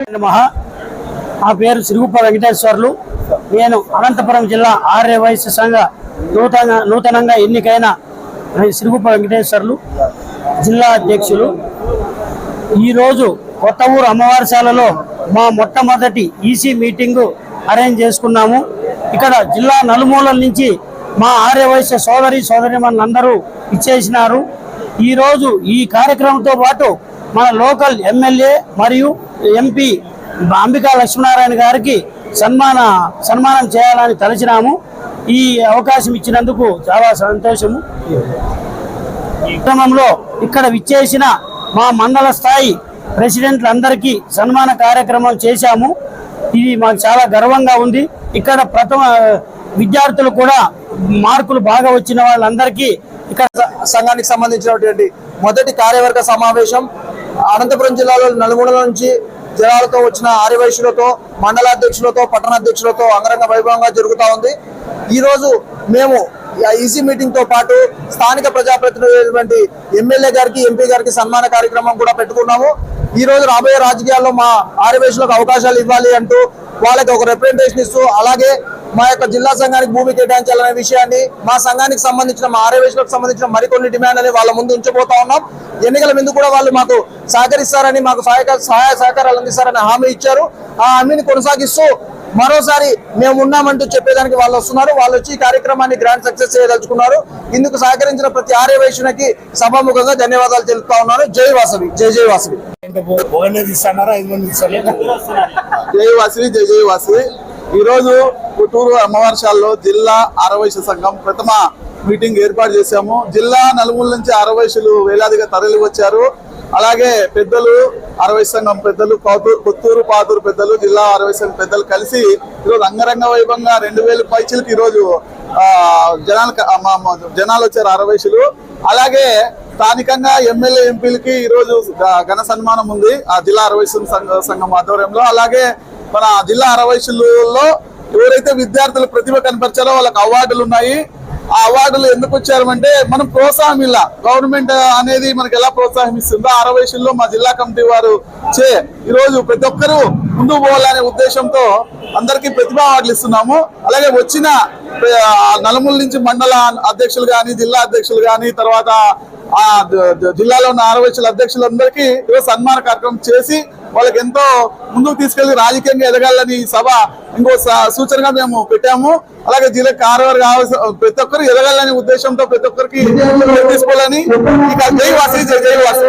మహా నా పేరు సిరుగుప్ప వెంకటేశ్వర్లు. నేను అనంతపురం జిల్లా ఆర్య వయస్సు సంఘ నూతన నూతనంగా ఎన్నికైన సిరుగుప్ప వెంకటేశ్వర్లు జిల్లా అధ్యక్షులు. ఈరోజు కొత్త ఊరు అమ్మవారిశాలలో మా మొట్టమొదటి ఈసీ మీటింగు అరేంజ్ చేసుకున్నాము. ఇక్కడ జిల్లా నలుమూలల నుంచి మా ఆర్యవైశ్య సోదరి సోదరి మనందరూ ఇచ్చేసినారు. ఈరోజు ఈ కార్యక్రమంతో పాటు మన లోకల్ ఎమ్మెల్యే మరియు ఎంపీ అంబికా లక్ష్మీనారాయణ గారికి సన్మాన సన్మానం చేయాలని తలచినాము. ఈ అవకాశం ఇచ్చినందుకు చాలా సంతోషము. ఈ క్రమంలో ఇక్కడ విచ్చేసిన మా మండల స్థాయి ప్రెసిడెంట్లందరికీ సన్మాన కార్యక్రమం చేశాము. ఇది మాకు చాలా గర్వంగా ఉంది. ఇక్కడ ప్రథమ విద్యార్థులు కూడా మార్కులు బాగా వచ్చిన వాళ్ళందరికీ ఇక్కడ సంఘానికి సంబంధించినటువంటి మొదటి కార్యవర్గ సమావేశం అనంతపురం జిల్లాలో నలుమూల నుంచి జిల్లాలతో వచ్చిన ఆర్యవైశ్యులతో మండలాధ్యక్షులతో పట్టణాధ్యక్షులతో అంగరంగ వైభవంగా జరుగుతూ ఉంది. ఈరోజు మేము ఈసీ మీటింగ్తో పాటు స్థానిక ప్రజాప్రతినిధులైనటువంటి ఎమ్మెల్యే గారికి ఎంపీ గారికి సన్మాన కార్యక్రమం కూడా పెట్టుకున్నాము. ఈ రోజు రాబోయే రాజకీయాల్లో మా ఆర్యవైశ్యులకు అవకాశాలు ఇవ్వాలి అంటూ వాళ్ళకి ఒక రిప్రజెంటేషన్ ఇస్తూ అలాగే మా యొక్క జిల్లా సంఘానికి భూమి కేటాయించాలనే విషయాన్ని మా సంఘానికి సంబంధించిన మా ఆర్యవేశులకు సంబంధించిన మరికొన్ని డిమాండ్లని వాళ్ళ ముందు ఉంచబోతా ఉన్నాం. ఎన్నికల ముందు కూడా వాళ్ళు మాకు సహకరిస్తారని మాకు సహాయక సహాయ సహకారాలు అందిస్తారని హామీ ఇచ్చారు. ఆ హామీని కొనసాగిస్తూ మరోసారి మేము ఉన్నామంటూ చెప్పేదానికి వాళ్ళు వస్తున్నారు. వాళ్ళు వచ్చి ఈ కార్యక్రమాన్ని గ్రాండ్ సక్సెస్ చేయదలుచుకున్నారు. ఇందుకు సహకరించిన ప్రతి ఆర్యవైశ్యునికి సభాముఖంగా ధన్యవాదాలు తెలుపుతా ఉన్నాను. జై వాసవి జై జై వాసవి. జై వాసవి జై జై వాసవి. ఈరోజు పుట్టూరు అమ్మవారిశాలలో జిల్లా ఆరవైశ్య సంఘం ప్రథమ మీటింగ్ ఏర్పాటు చేశాము. జిల్లా నలుమూల నుంచి ఆరవైశ్యులు వేలాదిగా తరలి వచ్చారు అలాగే పెద్దలు అరవై సంఘం పెద్దలు కౌతూ- కొత్తూరు పాతూరు పెద్దలు జిల్లా అరవై సంఘం పెద్దలు కలిసి ఈరోజు అంగరంగ వైభవంగా రెండు వేల పైచలకి ఈరోజు జనాలు జనాలు వచ్చారు అరవైసులు అలాగే స్థానికంగా ఎమ్మెల్యే ఎంపీలకి ఈరోజు ఘన సన్మానం ఉంది ఆ జిల్లా అరవై సంఘ సంఘం ఆధ్వర్యంలో. అలాగే మన జిల్లా అరవైశ్యులలో ఎవరైతే విద్యార్థులు ప్రతిభ కనపరిచారో వాళ్ళకి అవార్డులు ఉన్నాయి. ఆ అవార్డులు ఎందుకు వచ్చారంటే మనం ప్రోత్సాహం ఇలా గవర్నమెంట్ అనేది మనకి ఎలా ప్రోత్సాహం ఇస్తుందో ఆ అరవైశ్యుల్లో మా జిల్లా కమిటీ వారు చే ఈరోజు ప్రతి ఒక్కరూ ముందుకు పోవాలనే ఉద్దేశంతో అందరికీ ప్రతిభా అవార్డులు ఇస్తున్నాము. అలాగే వచ్చిన నలుమూల నుంచి మండల అధ్యక్షులు కానీ జిల్లా అధ్యక్షులు కానీ తర్వాత ఆ జిల్లాలో ఉన్న ఆరవైశ్యుల అధ్యక్షులందరికీ ఈరోజు సన్మాన కార్యక్రమం చేసి వాళ్ళకి ఎంతో ముందుకు తీసుకెళ్ళి రాజకీయంగా ఎదగాలని ఈ సభ ఇంకో సూచనగా మేము పెట్టాము. అలాగే జిల్లా కార్యవర్గ ఆవస- ప్రతి ఒక్కరు ఎదగాలనే ఉద్దేశంతో ప్రతి ఒక్కరికి తీసుకోవాలని ఇక జై వాసి జై వాసి.